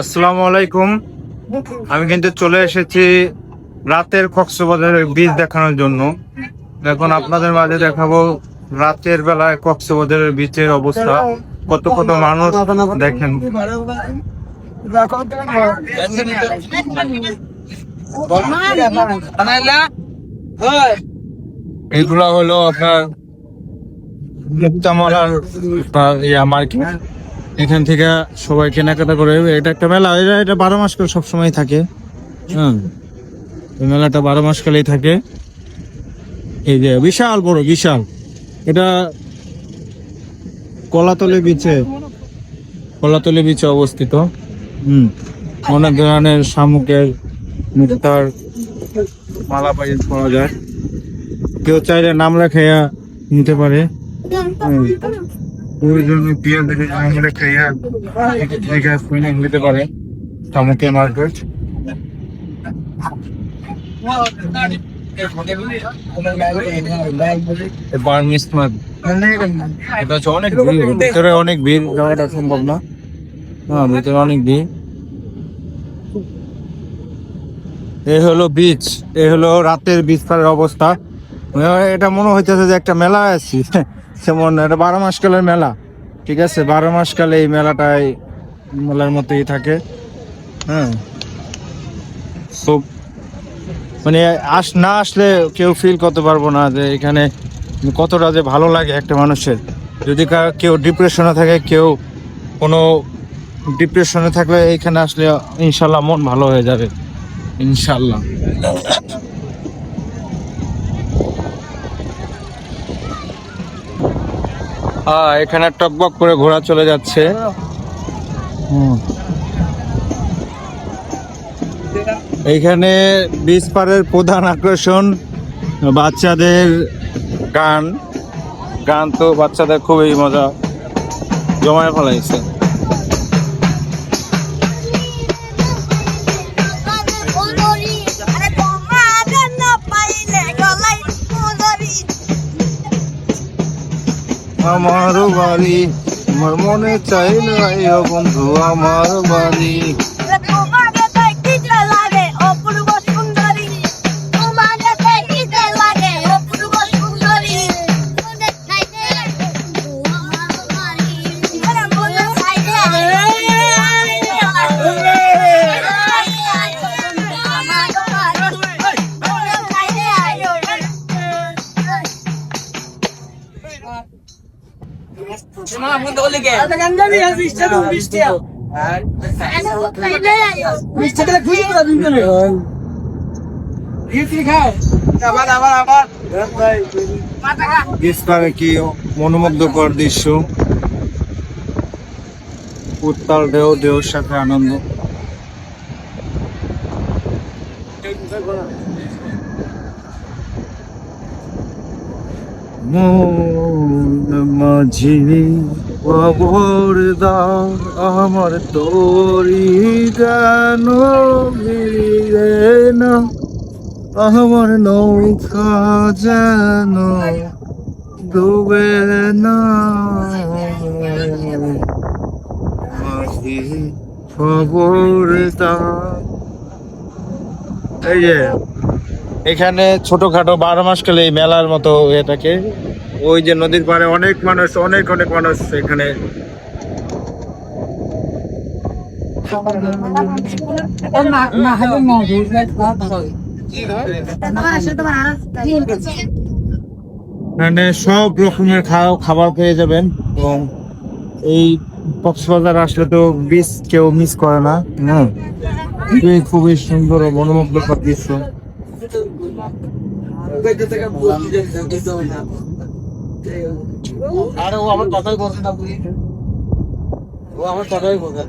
আসসালামু আলাইকুম। আমি কিন্তু চলে এসেছি রাতের কক্সবাজারের বীজ দেখানোর জন্য। এখন আপনাদের মাঝে দেখাবো রাতের বেলায় কক্সবাজারের বিচের অবস্থা। কত কত মানুষ দেখেন। এগুলা হলো আপনার মার্কেট। এখান থেকে সবাই কেনাকাটা করে। এটা একটা মেলা, এটা এটা বারো মাস করে সবসময় থাকে। হ্যাঁ। মেলাটা বারো মাস কালেই থাকে। এই যে বিশাল বড়, বিশাল। এটা কলাতলি বিচে। কলাতলি বিচে অবস্থিত। হুম। অনেক ধরনের শামুকের মুক্তার মালা পাই পাওয়া যায়। কেউ চাইলে নাম লেখাইয়া নিতে পারে। পিয়ার দেখে দেখে শুনে নিতে পারে। মার্কেট। অনেক ভিড়। ভিতরে অনেক ভিড়। যাওয়াটা সম্ভব না। হ্যাঁ ভিতরে অনেক ভিড়। এই হলো বিচ এই হলো রাতের বিচ পাড়ের অবস্থা। এটা মনে হইতেছে যে একটা মেলা আছি। যেমন এটা বারো মাস কালের মেলা, ঠিক আছে? বারো মাস কালে এই মেলাটাই মেলার মতোই থাকে। হ্যাঁ। তো মানে আস, না আসলে কেউ ফিল করতে পারব না যে এখানে কতটা যে ভালো লাগে একটা মানুষের। যদি কেউ ডিপ্রেশনে থাকে, কেউ কোনো ডিপ্রেশনে থাকলে এখানে আসলে ইনশাল্লাহ মন ভালো হয়ে যাবে। ইনশাল্লাহ। এখানে টকবক করে ঘোড়া চলে যাচ্ছে। এইখানে বিচ পাড়ের প্রধান আকর্ষণ বাচ্চাদের গান। গান তো বাচ্চাদের খুবই মজা। জমায় ফেলাইছে। আমার বাড়ি। আমার মনে চাই না বন্ধু আমার বাড়ি। কি মনোমুগ্ধকর দৃশ্য উত্তাল ঢেউ ঢেউর সাথে আনন্দ। মন মাঝি দাও আমার তোরি মিলে না, আমার নৌকা যেন ডুবে না। খবর দাও এই এখানে ছোটখাটো বারো মাস কালে এই মেলার মতো হয়ে থাকে। ওই যে নদীর পাড়ে অনেক মানুষ, অনেক অনেক মানুষ এখানে। সব রকমের খাবার পেয়ে যাবেন এবং এই কক্সবাজার আসলে তো বিচ কেউ মিস করে না হুম খুবই সুন্দর মনোমুগ্ধকর দৃশ্য। আরে ও আমার কথাই বলছে না ও আমার কথাই বলছে।